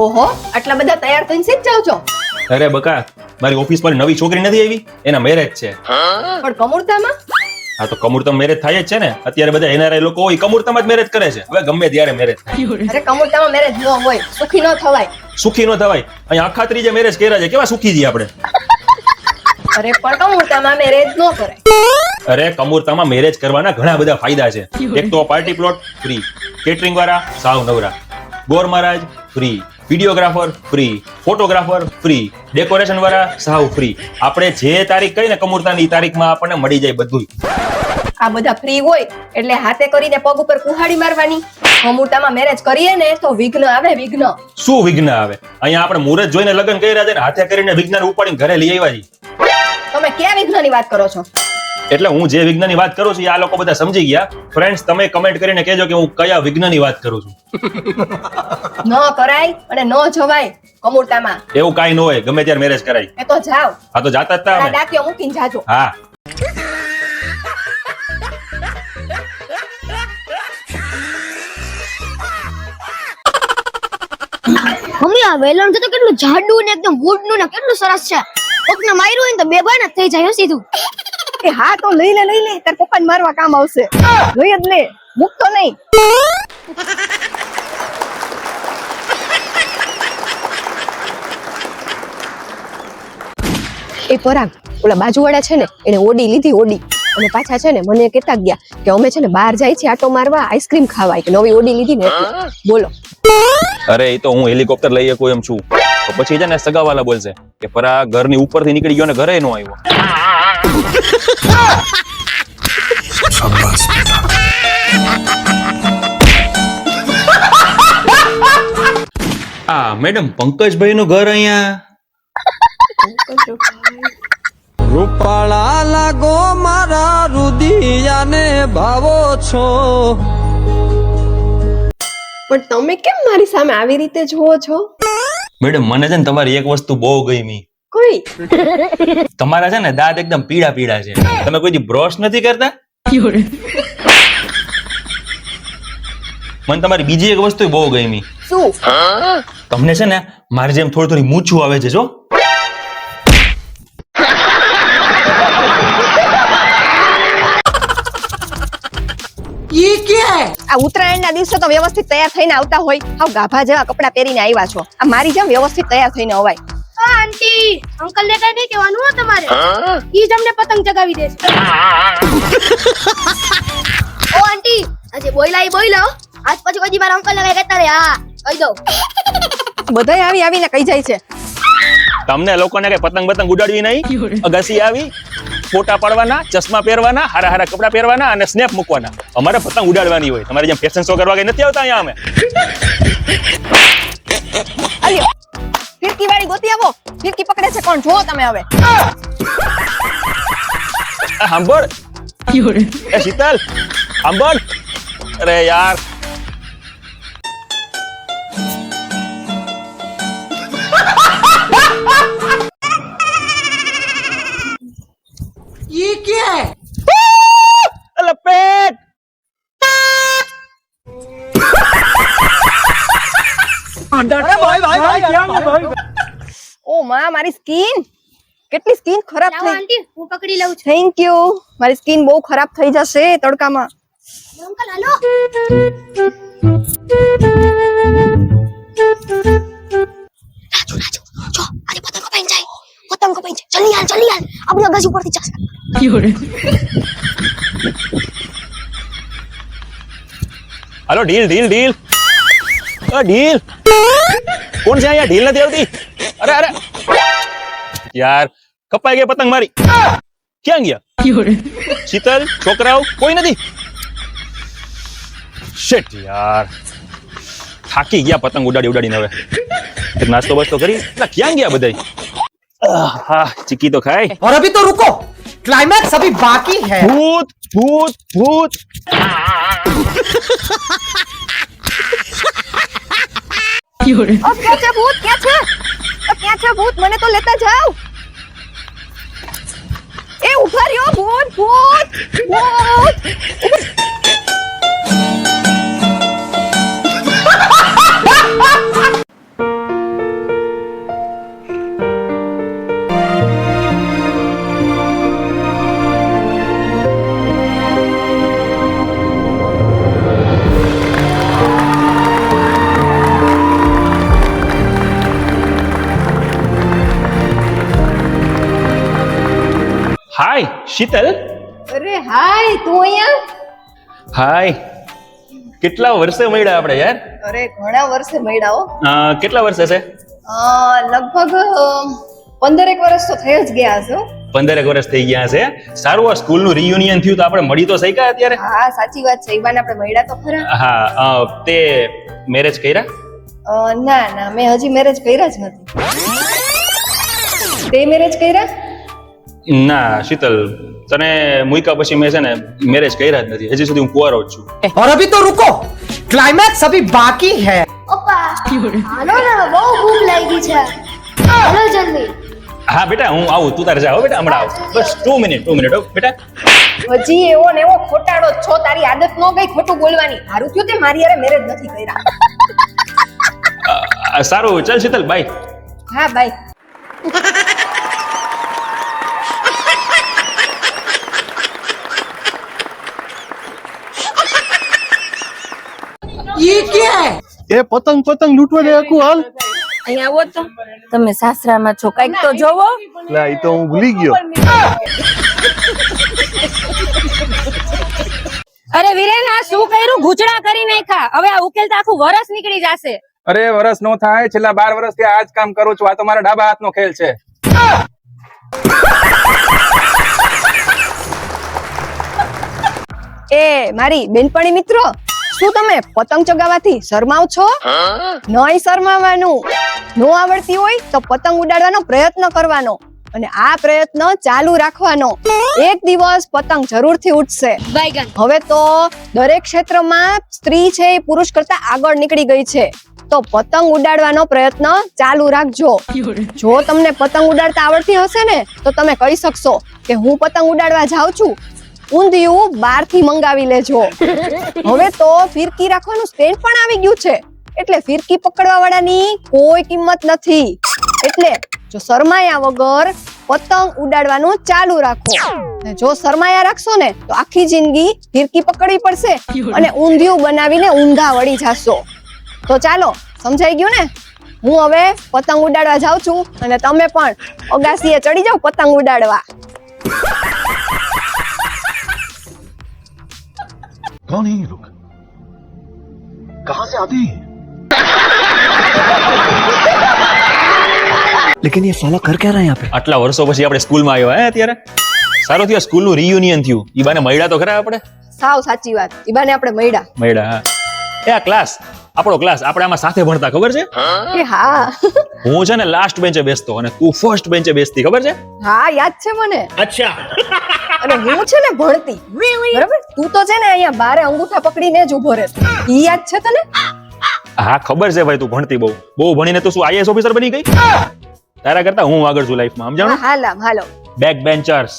ઓહો આટલા બધા તૈયાર થઈને સીધ જાવ છો? અરે બકા મારી ઓફિસ પર નવી છોકરી નથી આવી એના મેરેજ છે. પણ કમુરતામાં? હા તો કમુરતમ મેરેજ થાય જ છે ને? અત્યારે બધા એનઆરઆઈ લોકો હોય કમૂરતમ જ મેરેજ કરે છે. હવે ગમે ત્યારે મેરેજ થાય. અરે કમુરતામાં મેરેજ ન હોય સુખી ન થવાય. સુખી ન થવાય. અહીં આખા ત્રીજે મેરેજ કર્યા છે. કેવા સુખી છીએ આપણે? અરે પણ કમુરતામાં મેરેજ ન કરાય. અરે કમૂરતામાં મેરેજ કરવાના ઘણા બધા ફાયદા છે. એક તો પાર્ટી પ્લોટ ફ્રી કેટરિંગ વાળા સાવ નવરા. ગોર મહારાજ free videographer free photographer free decoration વાળા સાવ ફ્રી. આપણે જે તારીખ કહીને કમુરતાની તારીખમાં આપણને મળી જાય બધું આ બધા ફ્રી હોય એટલે હાથે કરીને પગ ઉપર કુહાડી મારવાની. કમુરતામાં મેરેજ કરીએ ને તો વિઘ્ન આવે વિઘ્ન. શું વિઘ્ન આવે? અહીંયા આપણે મુહૂર્ત જોઈને લગ્ન કર્યા છે ને હાથે કરીને વિઘ્ન ઉપાડીને ઘરે લઈ આવ્યા છીએ. તમે ક્યાં વિઘ્નની વાત કરો છો? એટલે હું જે વિજ્ઞાનની વાત કરું છું એ આ લોકો બધા સમજી ગયા. ફ્રેન્ડ્સ તમે કમેન્ટ કરીને કહેજો કે હું કયા વિજ્ઞાનની વાત કરું છું. ન કરાય અને ન જવાય કમુરતામાં એવું કાંઈ ન હોય ગમે ત્યારે મેરેજ કરાય. એ તો જાવ હા તો જાતા જ તા અમે. ડાકીઓ મૂકીને જાજો. હા. મમ્મી આ વેલણ તો કેટલું જાડું ને એકદમ વુડનું ને કેટલું સરસ છે. કોકને માર્યું હોય ને તો બે ભાઈ થઈ જાય હો સીધું. એ હા તો લઈ લે લઈ લે, તાર પપ્પાને મારવા કામ આવશે. લઈ જ લે મૂકતો નહીં. એ પરાગ, ઓલા બાજુવાળા છે ને એને ઓડી લીધી ઓડી. અને પાછા છે ને, મને કહેતા ગયા કે અમે છે ને બહાર જાય છે આટો મારવા, આઈસ્ક્રીમ ખાવા કે નવી ઓડી લીધી ને બોલો. અરે, એ તો હું હેલિકોપ્ટર લઈ શકું એમ છું. પછી છે ને સગાવાલા બોલશે કે પરા ઘરની ઉપરથી નીકળી ગયો ને ઘરે નો આવ્યો. આ મેડમ પંકજભાઈ નું ઘર અહીંયા? રૂપાળા લાગો મારા રુદિયાને ભાવો છો. પણ તમે કેમ મારી સામે આવી રીતે જુઓ છો? મેડમ મને છે ને તમારી એક વસ્તુ બહુ ગમી. કોઈ. તમારા છે ને દાંત એકદમ પીળા પીળા છે. તમે કોઈ દી બ્રશ નથી કરતા? મને તમારી બીજી એક વસ્તુ બહુ ગમી. શું? તમને છે ને મારી જેમ થોડી થોડી મૂછું આવે છે જો. આ ઉત્તરાયણના દિવસે તો વ્યવસ્થિત તૈયાર થઈને આવતા હોય. હાવ ગાભા જેવા કપડાં પહેરીને આવ્યા છો. આ મારી જેમ વ્યવસ્થિત તૈયાર થઈને અવાય. આંટી અંકલ ને કઈ નહીં કહેવાનું હો તમારે? ઈ જ અમને પતંગ ચગાવી દેશે ઓ આંટી આજે બોયલા ઈ બોયલો. આજ પછી કોઈ મારા અંકલ ને કઈ કહેતા રે હા કહી દો બધાય આવી આવીને કહી જાય છે. તમને લોકોને કઈ પતંગ પતંગ ઉડાડવી નહીં? અગાસી આવી ફોટા પાડવાના ચશ્મા પહેરવાના હારા હારા કપડા પહેરવાના અને સ્નેપ મૂકવાના. અમારે પતંગ ઉડાડવાની હોય. તમારે જેમ ફેશન શો કરવા કે નથી આવતા અહીંયા અમે? ફિરકી વાળી ગોતી આવો. ફિરકી પકડે છે કોણ જુઓ તમે હવે આ સાંભળ એ શીતલ સાંભળ અરે યાર ये क्या है અલા પેટ ઓ માં મારી સ્કિન. કેટલી સ્કિન ખરાબ થઈ. આંટી હું પકડી લઉં છું. થેન્ક યુ મારી સ્કિન બહુ ખરાબ થઈ જશે તડકામાં. અંકલ હાલો. રાજુ રાજુ જો આજે પતંગ કપાઈ જાય. પતંગ કપાઈ જાય. જલ્દી હાલ જલ્દી હાલ. આપણી અગાસી ઉપરથી જશે હાલો ઢીલ ઢીલ ઢીલ. અ ઢીલ. કોણ છે અહીંયા? ઢીલ નથી આવતી. અરે અરે. યાર કપાઈ ગઈ પતંગ મારી ક્યાં ગયા શીતલ છોકરાઓ કોઈ નથી શેટ યાર થાકી ગયા પતંગ ઉડાડી ઉડાડીને હવે એક નાસ્તો બસ્તો કરી એટલે ક્યાં ગયા બધા હા ચીકી તો ખાય और अभी तो रुको क्लाइमैक्स अभी बाकी है ભૂત ભૂત ભૂત અબ ક્યાં છે ભૂત ક્યાં છે અબ ક્યાં છે ભૂત, મને તો લેતા જાઓ. એ ઊભા રહ્યો, ભૂત ભૂત ભૂત. શીતલ? અરે હાય તું અહીંયા? હાય. કેટલા વર્ષે મળ્યા આપણે યાર? અરે ઘણા વર્ષે મળ્યા હો. કેટલા વર્ષે છે? લગભગ પંદરેક વર્ષ તો થઈ જ ગયા હો. પંદરેક વર્ષ થઈ ગયા છે. સારું આ સ્કૂલનું રિયુનિયન થયું તો આપણે મળી તો શક્યા અત્યારે? હા સાચી વાત છે. ઈવાન આપણે મળ્યા તો ખરા. હા તે મેરેજ કર્યા? ના ના મેં હજી મેરેજ કર્યા જ નથી. તે મેરેજ કર્યા? ના શીતલ તને મૂક્યા પછી મેં છે ને મેરેજ કર્યા જ નથી હજી સુધી હું કુંવારો જ છું और अभी तो रुको क्लाइमैक्स अभी बाकी है પપ્પા હાલો ને બહુ ભૂખ લાગી છે હાલો જલ્દી હા બેટા હું આવું તું તારે જા હો બેટા હમણાં આવ બસ ટુ મિનિટ ટુ મિનિટ બેટા હજી એવો ને એવો ખોટાડો જ છો તારી આદત ન ગઈ ખોટું બોલવાની હારું થયું તે મારી યારે મેરેજ નથી કર્યા અ, અ, સારું ચાલ શીતલ બાય હા બાય ઈ કે? એ પતંગ પતંગ લૂંટવા ગયા કુ હાલ. અહીંયા આવો તો. તમે સાસરામાં છો કંઈક તો જોવો. લા ઈ તો હું ભૂલી ગયો. અરે વિરેન આ શું કર્યું? ઘૂંચડા કરી નાખા હવે આ ઉકેલ આખું વરસ નીકળી જશે. અરે વરસ નો થાય. છેલ્લા બાર વર્ષથી આ જ કામ કરું છું. આ તો મારા ડાબા હાથનો ખેલ છે. એ મારી બેનપણી મિત્રો શું તમે પતંગ ચગાવવાથી શરમાવ છો? નહીં શરમાવાનું. નો આવડતી હોય તો પતંગ ઉડાડવાનો પ્રયત્ન કરવાનો અને આ પ્રયત્ન ચાલુ રાખવાનો. એક દિવસ પતંગ જરૂરથી ઉડશે. હવે તો દરેક ક્ષેત્રમાં સ્ત્રી છે એ પુરુષ કરતા આગળ નીકળી ગઈ છે. તો પતંગ ઉડાડવાનો પ્રયત્ન ચાલુ રાખજો. જો તમને પતંગ ઉડાડતા આવડતી હશે ને તો તમે કહી શકશો કે હું પતંગ ઉડાડવા જાઉં છું ઊંધિયું બહારથી મંગાવી લેજો. હવે તો ફિરકી રાખવાનું સ્ટેન્ડ પણ આવી ગયું છે. એટલે ફિરકી પકડવા વાળાની કોઈ કિંમત નથી. એટલે જો શરમાયા વગર પતંગ ઉડાડવાનું ચાલુ રાખો. જો શરમાયા રાખશો ને, તો આખી જિંદગી ફિરકી પકડવી પડશે અને ઊંધિયું બનાવીને ઊંધા વળી જાશો. તો ચાલો, સમજાઈ ગયું ને? હું હવે પતંગ ઉડાડવા જાઉં છું અને તમે પણ અગાસીએ ચડી જાઓ પતંગ ઉડાડવા. कौन है ये लोग कहां से आते हैं लेकिन ये साला कर क्या रहा है यहाँ पे આટલા વર્ષો પછી આપણે સ્કૂલમાં આવ્યા હે અત્યારે સારું થયું સ્કૂલનું રિયુનિયન થયું ઈ બાને મળ્યા તો ખરા આપણે સાવ સાચી વાત ઈબાને આપણે મળ્યા મળ્યા હા એ આ ક્લાસ આપણો ક્લાસ આપણે આમાં સાથે ભણતા ખબર છે? એ હા. હું છે ને લાસ્ટ બેન્ચે બેસતો અને તું ફર્સ્ટ બેન્ચે બેસતી ખબર છે? હા યાદ છે મને? અચ્છા. અને હું છે ને ભણતી. બરાબર? તું તો છે ને અહીંયા બારે અંગૂઠા પકડીને જ ઊભો રહેતો. ઈ યાદ છે તને? હા ખબર છે ભાઈ તું ભણતી બહુ. બહુ ભણીને તો શું આઈએસ ઓફિસર બની ગઈ? તારા કરતા હું આગળ છું લાઈફમાં સમજાણું? હાલ હાલો. Back benchers